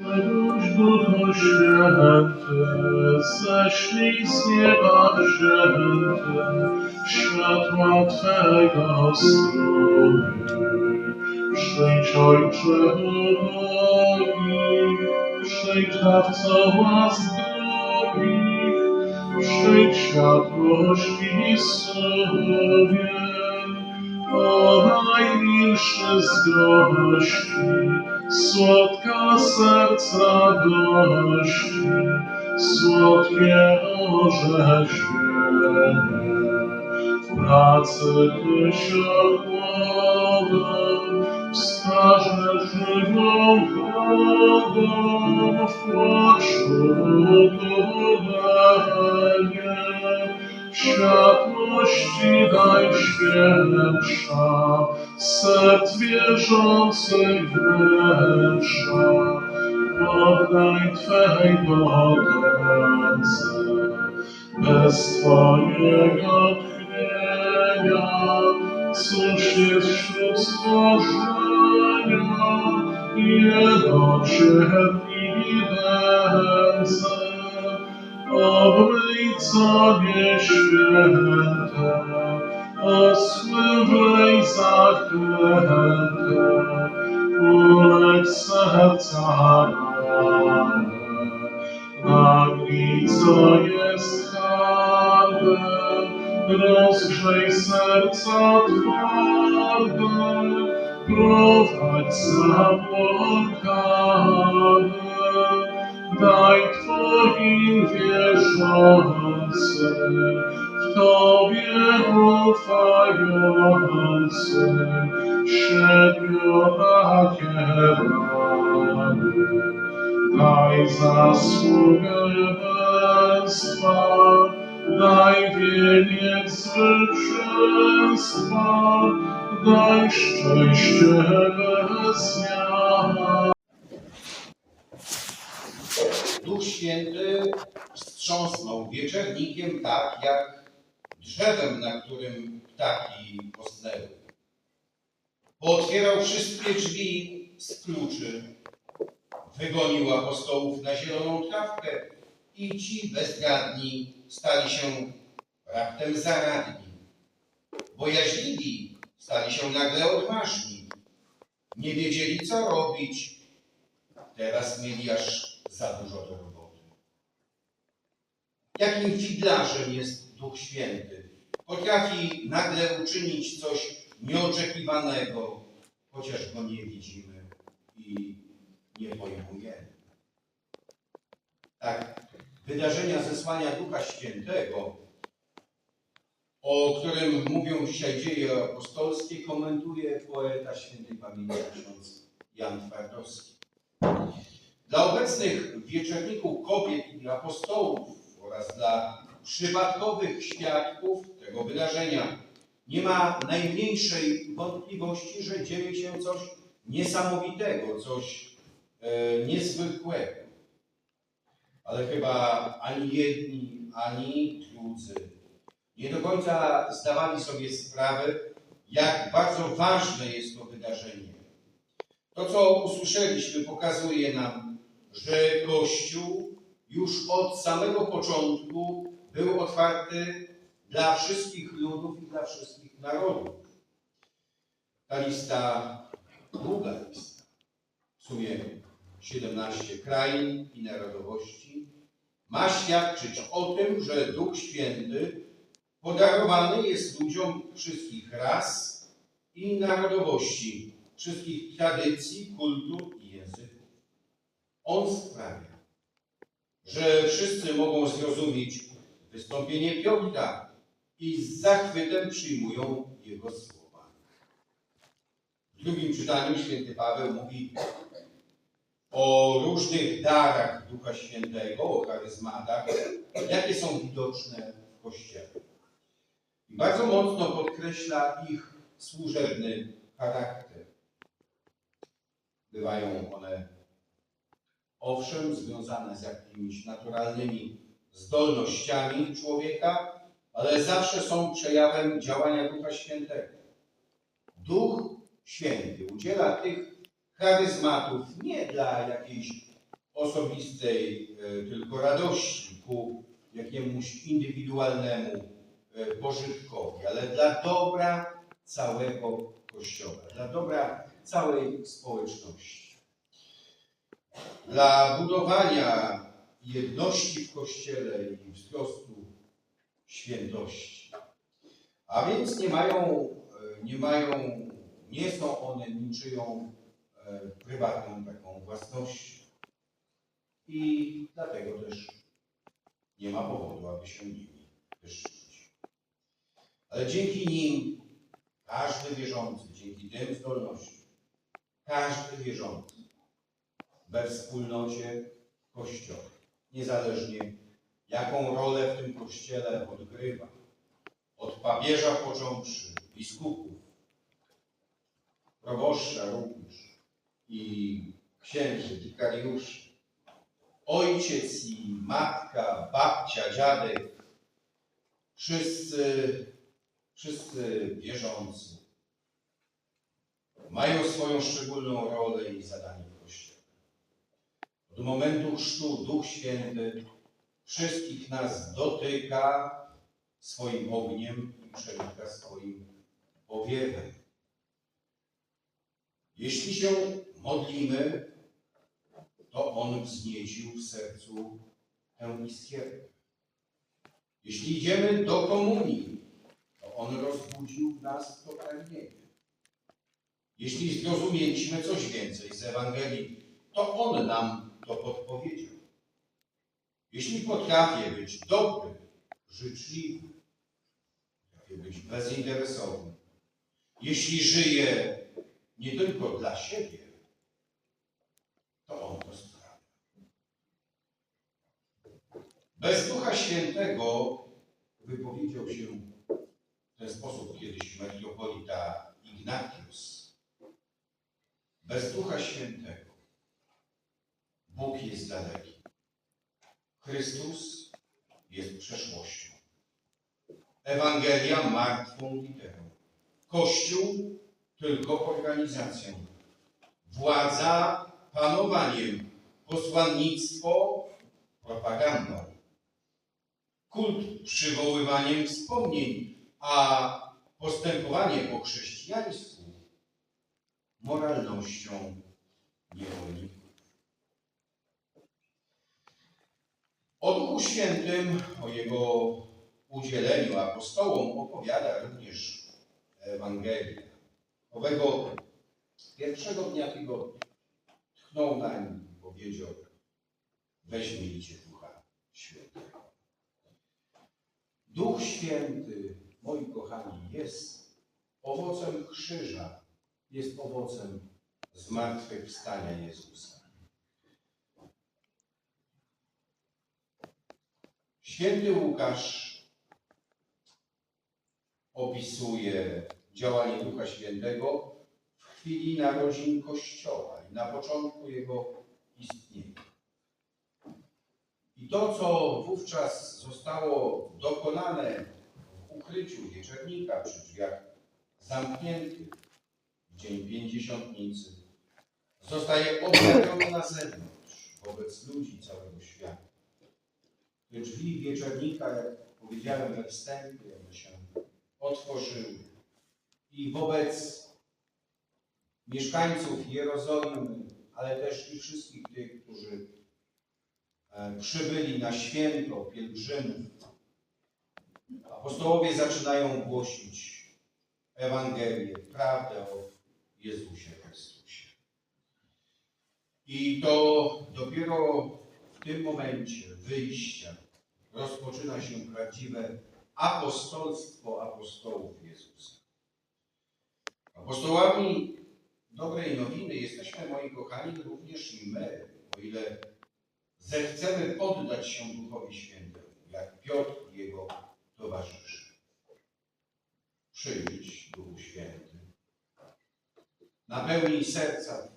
Duch Duchu Święty, ześlij z nieba wzięty, światła Twego strumień. Przyjdź Ojcze ubogi, przyjdź dawco łask drugich, przyjdź światłości sumień. O najmilszy z gości, słodka serca gości, słodkie orzeźwienie. W pracy tysiącową wskażę żywą wodą w płaszczu. Światłości daj świętsza, serc wierzących wnętrza, oddaj Twej ręce. Bez Twojego tchnienia, cóż jest wśród stworzenia, Jego cierpni ręce. Sobie święte, osływlej zaklęte, ulecz serca rane. Nagnij, co jest harde, rozgrzej serca twarde, prowadź zabłąkane. Daj Twoim w Tobie ufającym, siedmiora kierowany. Daj zasługę męstwa, daj wieniec zwycięstwa, daj szczęście bez miara. Duch Święty wstrząsnął wieczernikiem tak, jak drzewem, na którym ptaki posnęły. Pootwierał wszystkie drzwi z kluczy, wygonił apostołów na zieloną trawkę i ci bezradni stali się raptem zaradni. Bojaźliwi stali się nagle odważni. Nie wiedzieli, co robić. Teraz mieli aż za dużo do roboty. Jakim figlarzem jest Duch Święty? Potrafi nagle uczynić coś nieoczekiwanego, chociaż go nie widzimy i nie pojmujemy. Tak, wydarzenia zesłania Ducha Świętego, o którym mówią dzisiaj dzieje apostolskie, komentuje poeta świętej pamięci ksiądz Jan Twardowski. Dla obecnych wieczerników kobiet i apostołów oraz dla przypadkowych świadków tego wydarzenia nie ma najmniejszej wątpliwości, że dzieje się coś niesamowitego, coś e, niezwykłego. Ale chyba ani jedni, ani drudzy nie do końca zdawali sobie sprawę, jak bardzo ważne jest to wydarzenie. To, co usłyszeliśmy, pokazuje nam, że Kościół już od samego początku był otwarty dla wszystkich ludów i dla wszystkich narodów. Ta lista, długa lista, w sumie 17 krain i narodowości, ma świadczyć o tym, że Duch Święty podarowany jest ludziom wszystkich ras i narodowości, wszystkich tradycji, kultur i języków. On sprawia, że wszyscy mogą zrozumieć wystąpienie Piotra i z zachwytem przyjmują jego słowa. W drugim czytaniu święty Paweł mówi o różnych darach Ducha Świętego, o charyzmatach, jakie są widoczne w Kościele. I bardzo mocno podkreśla ich służebny charakter. Bywają one owszem związane z jakimiś naturalnymi zdolnościami człowieka, ale zawsze są przejawem działania Ducha Świętego. Duch Święty udziela tych charyzmatów nie dla jakiejś osobistej e, tylko radości ku jakiemuś indywidualnemu e, pożytkowi, ale dla dobra całego Kościoła, dla dobra całej społeczności. Dla budowania jedności w Kościele i wzrostu świętości. A więc nie mają, e, nie mają, nie są one niczyją e, prywatną taką własnością. I dlatego też nie ma powodu, aby się nimi wyszczyć. Ale dzięki nim każdy wierzący, dzięki tym zdolnościom, każdy wierzący we wspólnocie Kościoła, niezależnie jaką rolę w tym Kościele odgrywa, od papieża począwszy, biskupów, proboszcza również i księży, wikariuszy, ojciec i matka, babcia, dziadek, wszyscy, wszyscy wierzący mają swoją szczególną rolę i zadanie. Od momentu chrztu Duch Święty wszystkich nas dotyka swoim ogniem i przenika swoim powiewem. Jeśli się modlimy, to On wzniecił w sercu tę iskierkę. Jeśli idziemy do komunii, to On rozbudził w nas to pragnienie. Jeśli zrozumieliśmy coś więcej z Ewangelii, to On nam to podpowiedział. Jeśli potrafię być dobry, życzliwy, potrafię być bezinteresowny, jeśli żyję nie tylko dla siebie, to On to sprawia. Bez Ducha Świętego wypowiedział się w ten sposób kiedyś metropolita Ignatius. Bez Ducha Świętego Bóg jest daleki. Chrystus jest przeszłością. Ewangelia martwą literą. Kościół tylko organizacją. Władza panowaniem. Posłannictwo propagandą. Kult przywoływaniem wspomnień, a postępowanie po chrześcijaństwu moralnością niewolników. O Duchu Świętym, o Jego udzieleniu apostołom opowiada również Ewangelia. Owego pierwszego dnia tygodnia tchnął na nim i powiedział weźmijcie Ducha Świętego. Duch Święty, moi kochani, jest owocem krzyża, jest owocem zmartwychwstania Jezusa. Święty Łukasz opisuje działanie Ducha Świętego w chwili narodzin Kościoła i na początku jego istnienia. I to, co wówczas zostało dokonane w ukryciu wieczernika przy drzwiach zamkniętych w dzień pięćdziesiątnicy, zostaje objawione na zewnątrz wobec ludzi całego świata. Drzwi wieczornika, jak powiedziałem we wstępie, one się otworzyły. I wobec mieszkańców Jerozolimy, ale też i wszystkich tych, którzy e, przybyli na święto pielgrzymów, apostołowie zaczynają głosić Ewangelię, prawdę o Jezusie Chrystusie. I to dopiero w tym momencie wyjścia rozpoczyna się prawdziwe apostolstwo apostołów Jezusa. Apostołami dobrej nowiny jesteśmy, moi kochani, również i my, o ile zechcemy poddać się Duchowi Świętemu, jak Piotr i jego towarzysze. Przyjdź, Duchu Święty, napełnij serca